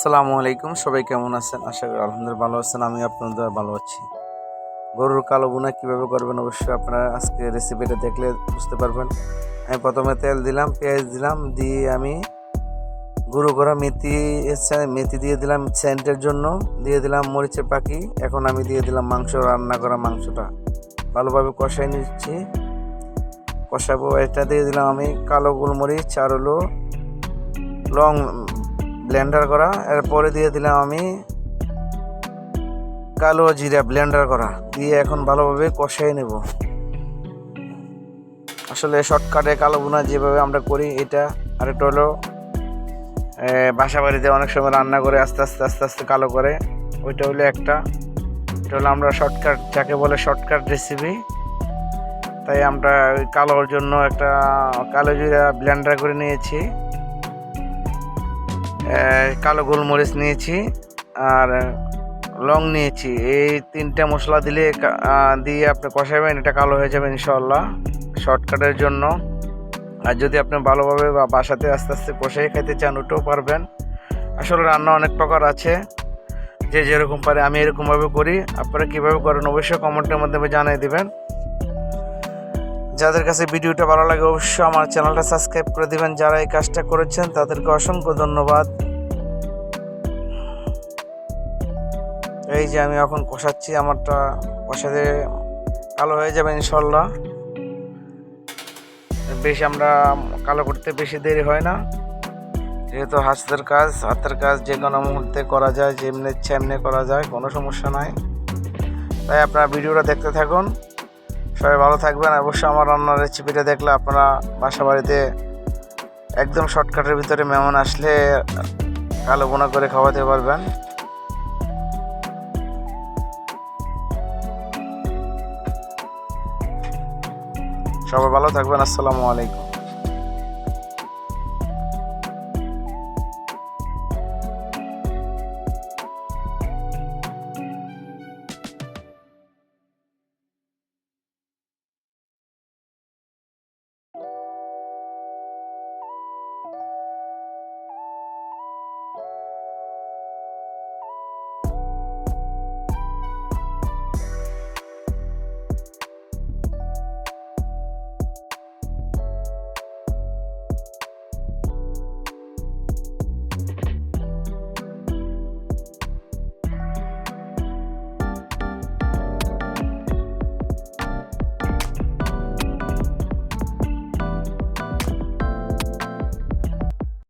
আসসালামু আলাইকুম, সবাই কেমন আছেন? আশা করি আলহামদুলিল্লাহ ভালো আছেন আমি আপনাদের ভালো আছি। গরুর কালো বুনা কীভাবে করবেন অবশ্যই আপনারা আজকে রেসিপিটা দেখলে বুঝতে পারবেন। আমি প্রথমে তেল দিলাম, পেঁয়াজ দিলাম, দিয়ে আমি গুঁড়ো করা মেথি মেথি দিয়ে দিলাম সেন্টের জন্য, দিয়ে দিলাম মরিচের পাখি, এখন আমি দিয়ে দিলাম মাংস, রান্না করা মাংসটা। ভালোভাবে কষাই নিচ্ছি। কষাবো, এটা দিয়ে দিলাম আমি কালো গোলমরিচ, আর হলো লং ব্লেন্ডার করা। এরপরে দিয়ে দিলাম আমি কালো জিরা ব্লেন্ডার করা। দিয়ে এখন ভালোভাবে কষাই নেব। আসলে শর্টকাটে কালো বোনা যেভাবে আমরা করি, এটা আর আরেকটা হলো বাসা বাড়িতে অনেক সময় রান্না করে আস্তে আস্তে আস্তে আস্তে কালো করে। ওইটা হলো একটা। এটা হলো আমরা শর্টকাট যাকে বলে শর্টকাট রেসিপি তাই আমরা কালোর জন্য একটা কালো জিরা ব্লেন্ডার করে নিয়েছি। কালো গোলমরিচ নিয়েছি আর লং নিয়েছি। এই তিনটা মশলা দিলে দিয়ে আপনি কষাবেন এটা কালো হয়ে যাবে ইনশাল্লাহ শর্টকাটের জন্য। আর যদি আপনি ভালোভাবে বা বাসাতে আস্তে আস্তে কষাই খেতে চান, ওটাও পারবেন। আসলে রান্না অনেক প্রকার আছে, যে যেরকম পারে আমি এরকমভাবে করি। আপনারা কীভাবে করেন অবশ্যই কমেন্টের মাধ্যমে জানিয়ে দেবেন। যাদের কাছে ভিডিওটা ভালো লাগে অবশ্যই আমার চ্যানেলটা সাবস্ক্রাইব করে দিবেন। যারা এই কাজটা করেছেন, তাদেরকে অসংখ্য ধন্যবাদ। এই যে আমি এখন কষাচ্ছি, আমারটা কষাতে কালো হয়ে যাবে ইনশাল্লাহ। বেশি আমরা কালো করতে বেশি দেরি হয় না। যেহেতু হাতের কাজ হাতের কাজ যে কোনো মুহূর্তে করা যায় যেমনি এমনি করা যায়, কোনো সমস্যা নাই। তাই আপনারা ভিডিওটা দেখতে থাকুন। সবাই ভালো থাকবেন। অবশ্যই আমার রান্নার রেসিপিটা দেখলে আপনারা বাসা বাড়িতে একদম শর্টকাটের ভিতরে মেহমান আসলে কালো বোনা করে খাওয়াতে পারবেন। সবাই ভালো থাকবেন। আসসালামু আলাইকুম।